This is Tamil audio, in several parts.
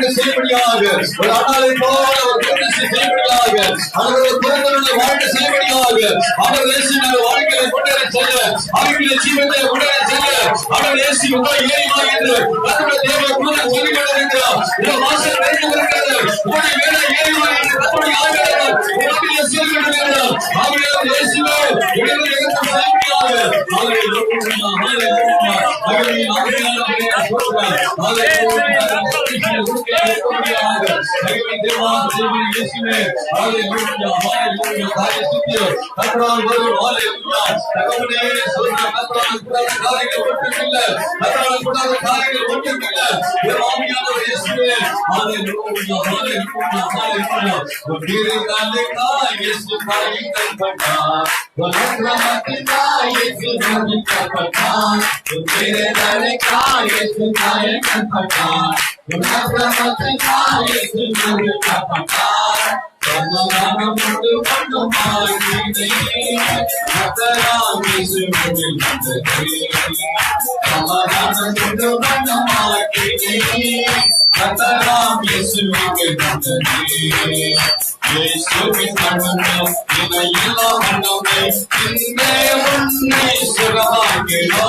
வாழ்க்கை செய்யப்படியாக ஒரு அண்ணாவை போல ஒரு திருமணத்தை செய்யப்படியாக அவர் ஒரு பிறந்தவருடைய வாழ்க்கை செய்யப்படியாக அவர் இயேசுவின் வாழ்க்கையை கொண்டு செல்ல அவர்களுடைய ஜீவத்தை கொண்டு செல்ல. அவர் இயேசு உங்கள் ஏறிமா என்று கர்த்தருடைய தேவ தூதன் சொல்லிக் கொண்டிருக்கிறார். இந்த வாசல் நிறைந்து வருகிறது உங்களுடைய வேலை ஏறிமா என்று கர்த்தருடைய ஆவியானவர் உங்களுடைய சொல்லிக் கொண்டிருக்கிறார். அவர் இயேசுவே உங்களை எங்களுக்கு செய்யப்படியாக ஹalleluya ஹalleluya तेरे दर का ये सुनाए कपटा गुनाह का ये सुनाए कपटा समाधान मुझे बंद मारी नहीं मतरा मिस मुझे बंद समाधान मुझे बंद मारी नहीं मतरा मिस मुझे बंद இயேசுவின் மனமே இணையில்லா மனமே இங்கே உன்னை சுகமாக்கிறோம் இயேசுவின் மனமே இணையில்லா மனமே இங்கே అపకార్ తమనముడు పట్టుమాడిని అతరామి సుముడి మందరి తమనముడు పట్టుమాడిని అతరామి సుముడి మందరి యేసువి తనను నిలయల మనమే నిన్నే ఉన్ని సురహాగిలో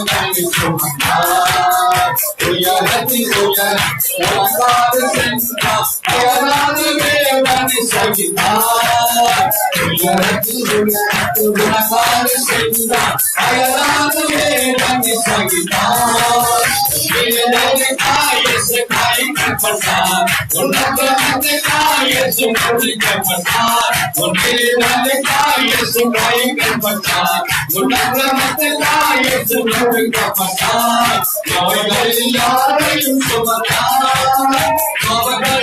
grande missão. जाती हो जाए सार संस्था आराम में बने सविदार जाती हो जाए तो सार संस्था आराम में बने सविदार मेरे खाए से खाए का प्रसाद उनका खाए से मुझे का प्रसाद उनके खाए से खाए का प्रसाद उनका खाए से मुझे का प्रसाद நாமம் அவர்கள்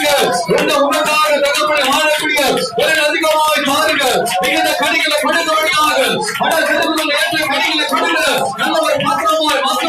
காய்க்கப்பட்டார் உன்னதமத்து காயசு நொறுக்கப்பட்டார் உன்னில் காயசு காய்க்கப்பட்டார் உன்னதமத்து காயசு நொறுக்கப்பட்டார் உன்னில் காயசு காய்க்கப்பட்டார் உன்னதமத்து காயசு நொறுக்கப்பட்டார் பரிசுத்தமான மாற்றுங்க நீதமான மாற்றுங்க எந்த உனக்காக தகப்பனை ஆளக்கூடிய வேறு அதிகமாய் மாறுங்க மிகுந்த கனிகளை கொடுக்க வழியாக பல திருமணம் ஏற்ற கனிகளை கொடுங்க நல்ல ஒரு பத்திரமாய் மாற்ற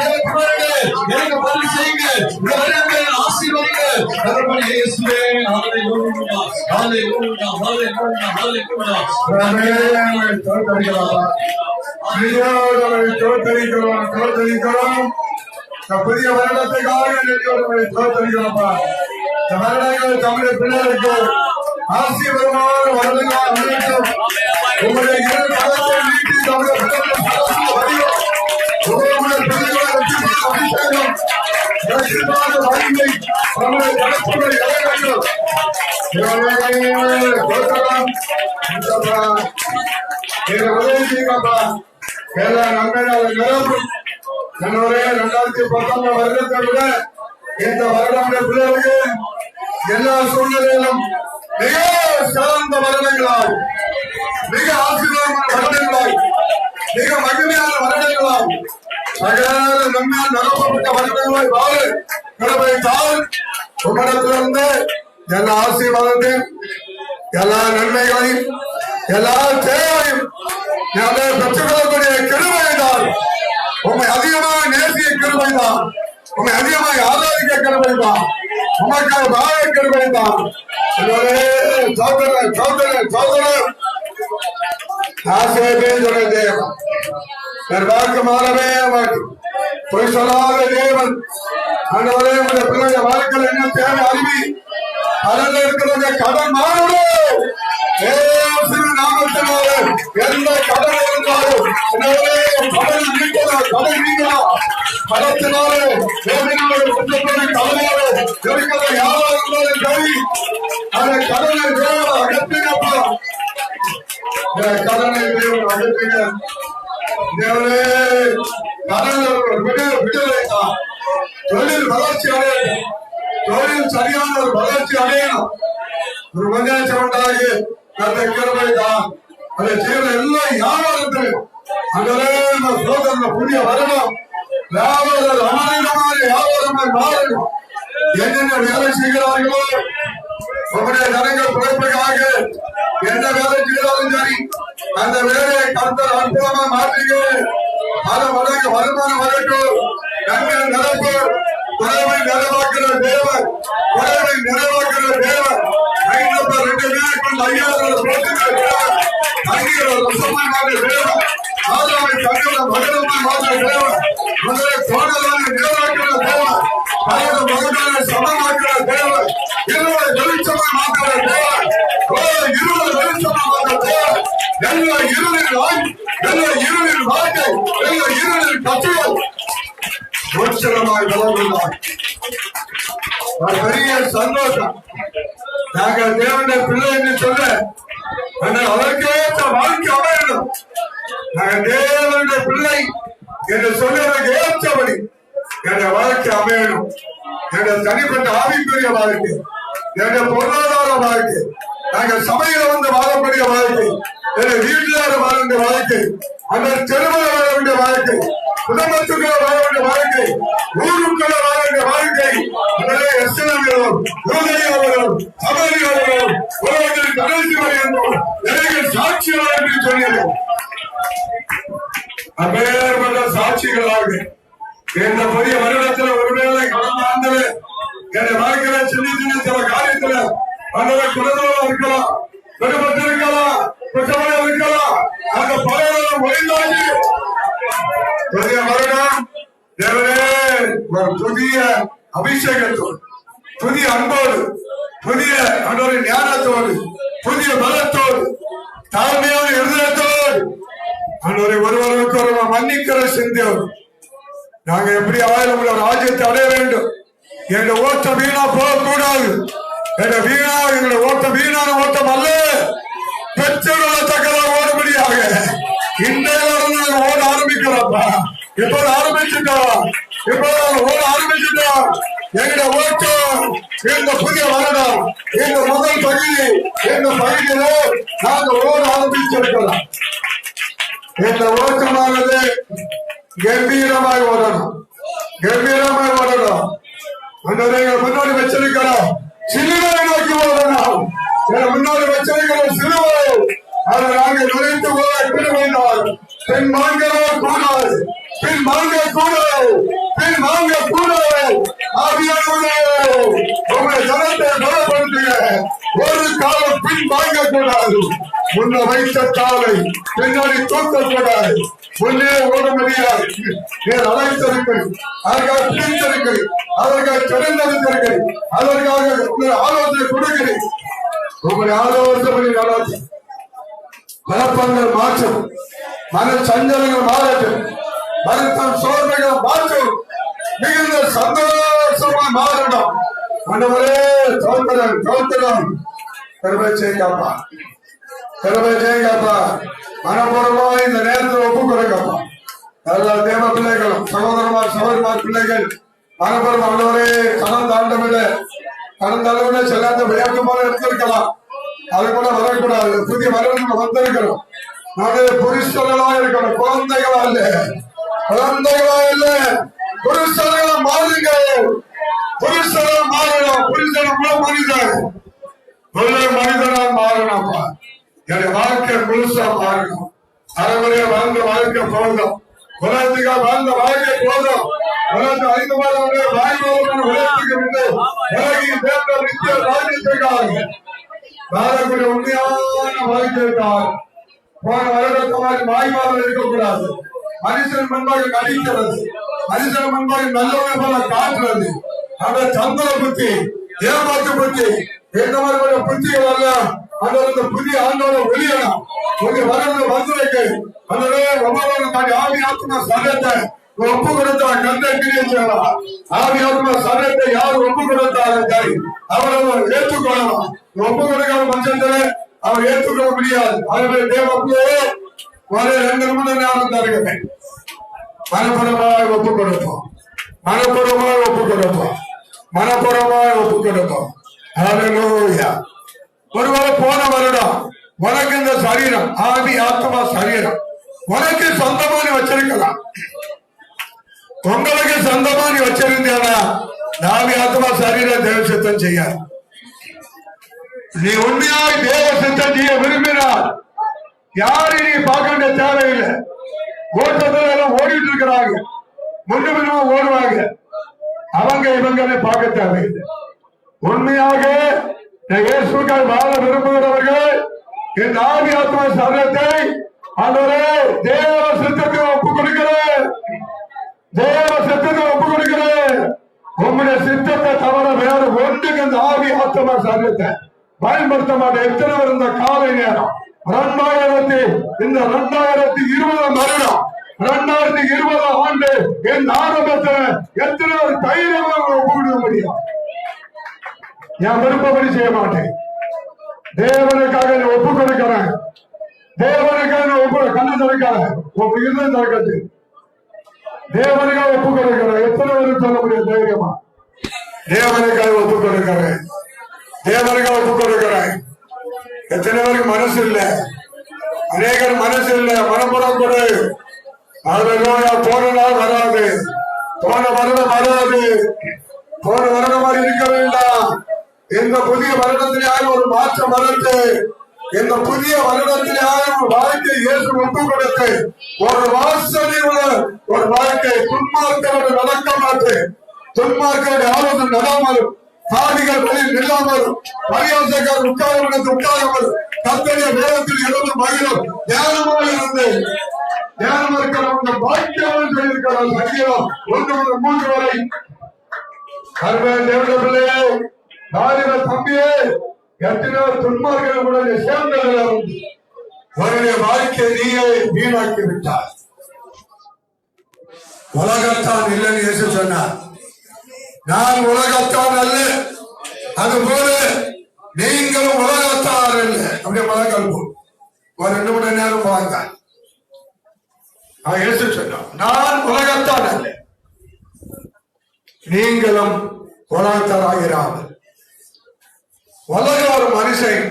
எனக்கு பதில் செய்யுங்க. ஆசீர்வதிங்க புதிய வருடத்துக்காக தமிழ் பிள்ளைகளுக்கு ஆசீர்வாதமான. உங்களுடைய இரு நீங்க உதவி செய்யுங்கப்பா. எல்லா நன்மைகளும் நிரப்பும். என்னுடைய இரண்டாயிரத்தி பத்தொன்பது வருடத்தை விட இந்த வருடம் பிள்ளைகளுக்கு எல்லா சூழ்நிலையிலும் மிக சிறந்த வருடங்களாய் மிக ஆசீர்வாதமான வருடங்களாய் மிக மகிமையான வருடங்களாய் சகல நன்மையால் நிரப்பப்பட்ட வருடங்களாய் வாழ. கிழமை தாள் உங்களிடத்திலிருந்து எல்லா ஆசீர்வாதத்தையும் எல்லா நன்மைகளையும் எல்லா தேவையும் நீங்கள் பெற்றுக்கொள்ளக்கூடிய கிருமைதான் உண்மை அதிகமாக நேசிய கிருமைதான் உண்மை அதிகமாக ஆராதிக்க கிருமைதான் உமக்காக வாழ கிருமைதான் சோதர சோதர சோதர ஆசிரியர் சொன்ன தேவன். நிர்வாகமானவே பொய் தேவன். ஆண்டவரே உடைய பிள்ளைய வாழ்க்கையில் என்ன தேவை அறிவி? அதில் இருக்கிறவங்க கடன் மாறணும் ஏசுவின் நாமத்தினால எந்த கடன் இருந்தாலும் எனவே கடன் நீக்கலாம் கடன் நீக்கலாம் கடத்தினால தேவையினால குற்றப்படி கடனால இருக்கிற யாரா இருந்தாலும் சரி அந்த கடனை தேவை அகற்றினப்பா. கடனை தேவை அகற்றின தேவனே கடனை தொழில் வளர்ச்சி அடையணும். தொழில் சரியான ஒரு வளர்ச்சி அடையணும். ஒரு முன்னேற்றம் உண்டாகி அந்த கிருபை தான் அதை எல்லாம் யாரும் அங்கே சோதனை புதிய வரணும். வியாபாரம் அமரிடமான வியாபாரமாய் மாறணும். என்னென்ன வேலை செய்கிறார்களோ நம்முடைய ஜனங்கள் பிழைப்புக்காக எந்த வேலை செய்தாலும் சரி அந்த வேலையை கருத்தர் அற்புதமா மாற்றுங்க அது வழங்க வருமானம் வரட்டும். நன்மை நடப்பு குறைவை நிறைவாக்குற தேவர் குறைவை நிறைவாக்குற தேவர் ஐநூத்தி ரெண்டு பேருக்கு ஐயாயிரம் போட்டுக்கிற தேவன் அங்கீகார ரசமான தேவன். ஆதாவை கண்ணோட மகனமாய் மாற்ற தேவன். முதலை கோணலான நிறைவாக்குற தேவன். பலத மகனான சமமாக்குற வெளிச்சமாய் மாற்றுற ஒரு பெரிய சந்தோஷம் நாங்கள் தேவனுடைய பிள்ளை என்று சொல்ல அதற்கேற்ற வாழ்க்கை அமையணும் நாங்கள் தேவனுடைய பிள்ளை என்று சொல்லுவதற்கு ஏற்றபடி என்ற வாழ்க்கை அமையணும் என்ற தனிப்பட்ட ஆவிக்குரிய வாழ்க்கை எங்க பொருளாதார வாழ்க்கை நாங்க சபையில வந்து வாழக்கூடிய வாழ்க்கை எங்க வீட்டிலார வாழ வேண்டிய வாழ்க்கை அந்த தெருவில் வாழ வேண்டிய வாழ்க்கை குடும்பத்துக்குள்ள வாழ வேண்டிய வாழ்க்கை ஊருக்குள்ள வாழ வேண்டிய வாழ்க்கை அதிலே அவர்களும் சபரி அவர்களும் உலகத்தில் கடைசி வரையும் நிறைய சாட்சியாக என்று சொன்னீர்கள். அப்பேற்பட்ட சாட்சிகளாக. இந்த புதிய வருடத்துல ஒருவேளை கடந்த ஆண்டு என்னை வாழ்க்கையில சின்ன சின்ன சில காரியத்துல அந்த இருக்கலாம் குடும்பத்தில் இருக்கலாம் குற்றமாக இருக்கலாம். அந்த பழைய ஒழிந்தாச்சு புதிய வருடம் தேவனே ஒரு புதிய அபிஷேகத்தோடு புதிய அன்போடு புதிய அன்றொரு ஞானத்தோடு புதிய பலத்தோடு தாழ்மையான இருதயத்தோடு அன்றொரு ஒருவருக்கு ஒரு மன்னிக்கிற சிந்தியோடு நாங்க எப்படி ஆயிரம் உள்ள ராஜ்யத்தை அடைய வேண்டும்? எங்க ஓட்டம் வீணா போகக்கூடாது. எங்க வீணா எங்களை ஓட்டம் வீணான ஓட்டம் அல்ல. பெற்றுள்ள தக்கதா ஓடுபடியாக. இன்றையிலிருந்து நாங்க ஓட ஆரம்பிக்கிறோம்ப்பா இப்போ ஆரம்பிச்சுட்டோம். இப்போ ஓட ஆரம்பிச்சுட்டோம். எங்கட ஓட்டம் இந்த புதிய வருடம் இந்த முதல் பகுதி இந்த பகுதியில நாங்க ஓட ஆரம்பிச்சிருக்கிறோம். இந்த ஓட்டமானது கம்பீரமாய் ஓடணும். கம்பீரமாய் ஓடணும். அந்த முன்னாடி வச்சிருக்கிறோம். சிறுவரை நோக்கி ஓடணும் என் முன்னாடி வச்சிருக்கிற சிலுவை அதை நாங்கள் நினைத்து ஓட பிரிவினார் பின் வாங்கவே கூடாது. பின் வாங்க கூடாது பின் வாங்க கூடாது ஆவியானவரே உங்களை ஜனத்தை ஒரு காலம் பின் வாங்க கூடாது முன்ன வைத்த காலை பின்னாடி தூக்க கூடாது முன்னே ஓட முடியாது நீர் அழைத்திருக்கிறேன் அதற்காக பிரித்திருக்கள் அதற்காக திறந்திருக்கிறீர்கள் அதற்காக உங்களை ஆலோசனை கொடுக்கிறேன். உங்களுடைய ஆலோசனை நடத்தி குழப்பங்கள் மாற்றும் மன சஞ்சலங்கள் மாறட்டும் மருத்துவம் சோதனைகள் மாற்றும் மிகுந்த சந்தோஷமா மாறணும் அண்டவரே சோத்திரம் சோத்திரம் பெருமை செய்யப்பா பெருமை செய்யப்பா மனப்பூர்வமா இந்த நேரத்தில் ஒப்பு கொடுக்கப்பா எல்லா தேவ பிள்ளைகளும் சகோதரமார் சகோதரமார் பிள்ளைகள் மனப்பூர்வம் ஆண்டவரே கடந்த ஆண்டவிட கடந்த அளவுல செல்லாத விளையாட்டுமான எடுத்திருக்கலாம். அது கூட வரக்கூடாது. புதிய வருடம் வந்திருக்கிறோம். நாடு புருஷர்களா இருக்கணும். குழந்தைகளா இல்ல. குழந்தைகளா இல்ல. புருஷர்களா முழு மனிதன் மனிதனா மாறணும்ப்பா என்னுடைய வாழ்க்கை முழுசா மாறணும். அறமுறையா வாழ்ந்த வாழ்க்கை போதும். உலகத்துக்கா வாழ்ந்த வாழ்க்கை போதும். உலகத்து ஐந்து மாதம் வாய்ப்பு உலகத்துக்கு முன்னே உலகின் தேர்ந்த நித்திய ராஜ்யத்துக்காக வாழக்கூடிய உண்மையான வாழ்க்கைக்காக. போன வருடத்து மாதிரி வாய்ப்பாளர் இருக்கக்கூடாது. மனுஷன் முன்பாக நடிக்கிறது. மனுஷன் முன்பாக நல்லவங்க போல காட்டுறது. அந்த சந்திர புத்தி ஏமாற்றப்பட்டு புத்தி இந்த மாதிரி புத்திகள் எல்லாம் அந்த புதிய ஆண்டோட ஒளியணும் உங்க வரது வந்ததுக்கு அந்த ஒவ்வொரு தாண்டி ஆவி ஆத்மா சரத்தை ஒப்பு கொடுத்தா கந்தை கிரியலாம் ஆவி ஆத்மா சரத்தை யார் ஒப்பு கொடுத்தாலும் சரி அவர் அவர் ஏற்றுக்கொள்ளலாம். ஒப்பு கொடுக்காத பட்சத்துல அவர் ஏற்றுக்கொள்ள முடியாது. ஆகவே தேவப்பிள்ளையே ஒரு ரெண்டு நிமிடம் நேரம் தருகிறேன். மனப்பூர்வமாய் ஒப்பு கொடுப்போம். மனப்பூர்வமாய் ஒப்பு கொடுப்போம். மனப்பூர்வமாய் ஒப்பு கொடுப்போம். ஒருவேளை போன வருடம் உனக்கு இந்த சரீரம் ஆவி ஆத்மா சரீரம் உனக்கு சொந்தமானி வச்சிருக்கலாம். உங்களுக்கு சொந்தமானி நீ நாவி ஆத்மா சரீரம் தேவ சித்தம் செய்யாது. நீ உண்மையாய் தேவ சித்தம் செய்ய விரும்பினால் யாரையும் நீ பார்க்க வேண்டிய தேவையில்லை. ஓட்டத்தில் எல்லாம் ஓடிட்டு இருக்கிறாங்க. முன்னு பின்னமா ஓடுவாங்க. அவங்க இவங்களை பார்க்க தேவையில்லை உண்மையாக இந்த வாழ விரும்புகிறவர்கள் இந்த ஆவி ஆத்மா சரணத்தை அன்றே தேவ சித்தத்தை ஒப்பு கொடுக்கிறேன். தேவ சித்தத்தை ஒப்பு கொடுக்கிறேன். உங்களுடைய சித்தத்தை தவிர வேற ஒன்றுக்கு இந்த ஆவி ஆத்மா சரணத்தை பயன்படுத்த மாட்டேன். எத்தனை இருந்த காலை நேரம்? ரெண்டாயிரத்தி இந்த ரெண்டாயிரத்தி இருபதாம் வருடம் ரெண்டாயிரத்தி இருபதாம் ஆண்டு என் ஆரம்பத்தில் எத்தனை ஒரு தைரியமாக ஒப்புவிட முடியும் என் விருப்பப்படி செய்ய மாட்டேன். தேவனுக்காக ஒப்பு கொடுக்கிறேன். தேவனுக்காக ஒப்பு கண்ணு திறக்காத. உன் இருந்தது திறக்கத்து தேவனுக்காக ஒப்பு கொடுக்கிறேன். எத்தனை பேரும் சொல்ல முடியும்? தைரியமா. தேவனுக்காக ஒப்பு கொடுக்கிறேன். தேவனுக்காக ஒப்பு கொடுக்கிறேன். எத்தனை பேருக்கு மனசு இல்ல? அநேகர் மனசு இல்ல. மனப்புறம் கொடு அதுல போன நாள் வராது. போன வருடம் வராது. போன வருடம் மாதிரி இருக்க வேண்டாம். இந்த புதிய வருடத்திலேயாவது ஒரு மாற்றம் வரட்டு. இந்த புதிய வருடத்திலேயாவது ஒரு வாழ்க்கை இயேசு ஒப்பு கொடுத்து ஒரு வாசனை ஒரு வாழ்க்கை துன்மார்க்கோடு நடக்க மாட்டு துன்மார்க்கோடு ஆலோசனை நடாமல் சாதிகள் வழியில் நில்லாமல் பரியாசக்கார் உட்கார்ந்து உட்காராமல் கத்தரிய வேதத்தில் எழுந்து மகிழும். ஞானமாக இருந்து. ஞானம் இருக்கிறவங்க பாக்கியவன் செய்திருக்கிறார் சங்கீதம் ஒன்று முதல் மூன்று வரை. பிள்ளையே நாளின தம்பியே எத்தனையோ துன்மார்கள் கூட சேர்ந்ததில் உன்னுடைய வாழ்க்கை நீயே வீணாக்கி விட்டார் உலகத்தான் இல்லைன்னு இயேசு சொன்னார். நான் உலகத்தான் அல்ல. அது போல நீங்களும் உலகத்தார் அல்ல. அப்படியே மலக்கல் ஒரு ரெண்டு மணி நேரம் வாங்க. இயேசு சொன்னான் நான் உலகத்தான் அல்ல. நீங்களும் உலகத்தாராகிறார்கள் உலக ஒரு மனுஷன்.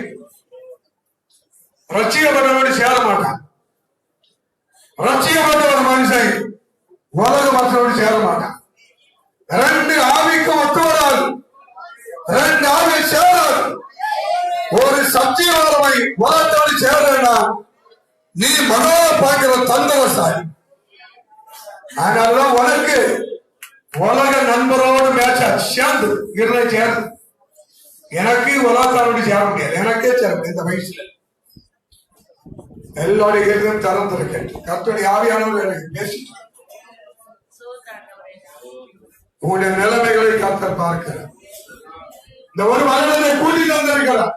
ரட்சிக்கப்பட்டவனோடு சேர மாட்டான். ரட்சிக்கப்பட்ட ஒரு மனுஷன். உலக மக்களோடு சேர மாட்டான். ரெண்டு ஆவிக்கு ஒத்து வராது ரெண்டு ஆவி சேராது. ஒரு சத்தியவாதமை உலகத்தோடு வேண்டாம் நீ மனோ பார்க்கிற தந்திரசாலி அதனாலதான் உனக்கு உலக நண்பரோடு மேட்சா சேர்ந்து இருந்த சேர்ந்து. எனக்கு உலகத்தாரோடு சேர முடியாது. எனக்கே சேர முடியாது இந்த வயசுல. எல்லாருடைய இருந்தும் திறந்திருக்கேன் கர்த்தருடைய ஆவியானவர் எனக்கு பேசிட்டு உங்களுடைய நிலைமைகளை கர்த்தர் பார்க்கிறார். இந்த ஒரு மரணத்தை கூட்டி தந்திருக்கிறார்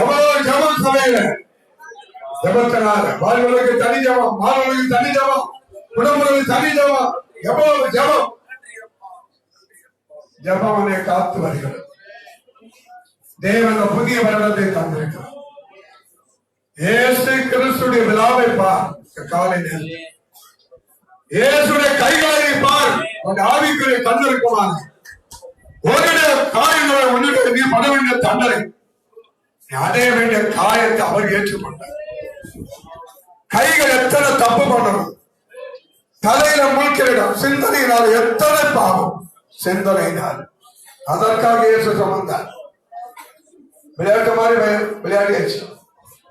எவ்வளவு ஜபம் சபையில ஜபத்தனாக வாழ்வர்களுக்கு தனி ஜபம் மாணவர்களுக்கு தனி ஜபம் குடும்பங்களுக்கு தனி ஜபம் எவ்வளவு ஜபம்? ஜபம் அவனை காத்து வருகிறது. தேவன புதிய வருடத்தை தந்திருக்கிறார். ஏசு கிறிஸ்துடைய விழாவை பார். இந்த காலை நேரம் இயேசுடைய கைகளை பார். உன் ஆவிக்குரிய தந்திருக்குமான இருக்குமான உன்னுடைய காரியங்களை உன்னுடைய நீ பட வேண்டிய தண்டனை? அடைய வேண்டிய காயத்தை அவர் ஏற்றுக்கொண்டார். கைகள் எத்தனை தப்பு பண்ணணும்? தலையில முழுக்கிடம் சிந்தனையினால் எத்தனை பாவம்? சிந்தனையினால். அதற்காக இயேசு சுமந்தார் விளையாட்டு மாதிரி விளையாடியாச்சு.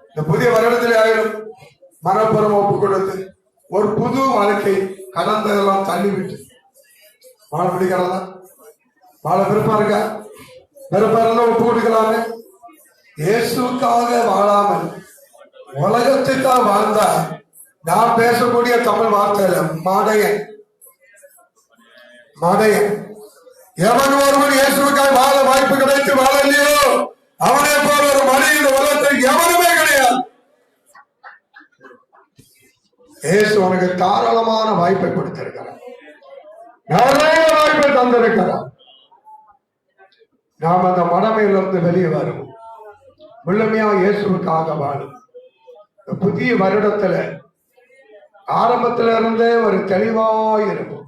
இந்த புதிய வருடத்தில் ஆயிரம் மனப்புறம் ஒப்பு கொடுத்து ஒரு புது வாழ்க்கை கடந்ததெல்லாம் தள்ளிவிட்டு. வாழ பிடிக்கிறதா வாழ விருப்பம் இருக்கா? விருப்பம் இருந்தா ஒப்பு கொடுக்கலாமே. இயேசுக்காக வாழாமல் உலகத்துக்கா வாழ்ந்தா நான் பேசக்கூடிய தமிழ் வார்த்தை இல்ல மாடையன். மடையன். எவன் ஒருவன் இயேசுக்காய் வாழ வாய்ப்பு கிடைத்து வாழலையோ அவனை போல ஒரு மணி இந்த உலகத்தில் எவனுமே கிடையாது. இயேசு உனக்கு தாராளமான வாய்ப்பை கொடுத்திருக்கிறார். நிறைய வாய்ப்பை தந்திருக்கிறார். நாம் அந்த மடமையிலிருந்து வெளியே வருவோம். முழுமையா இயேசுக்காக வாழும். புதிய வருடத்துல ஆரம்பத்துல இருந்தே ஒரு தெளிவாய் இருக்கும்.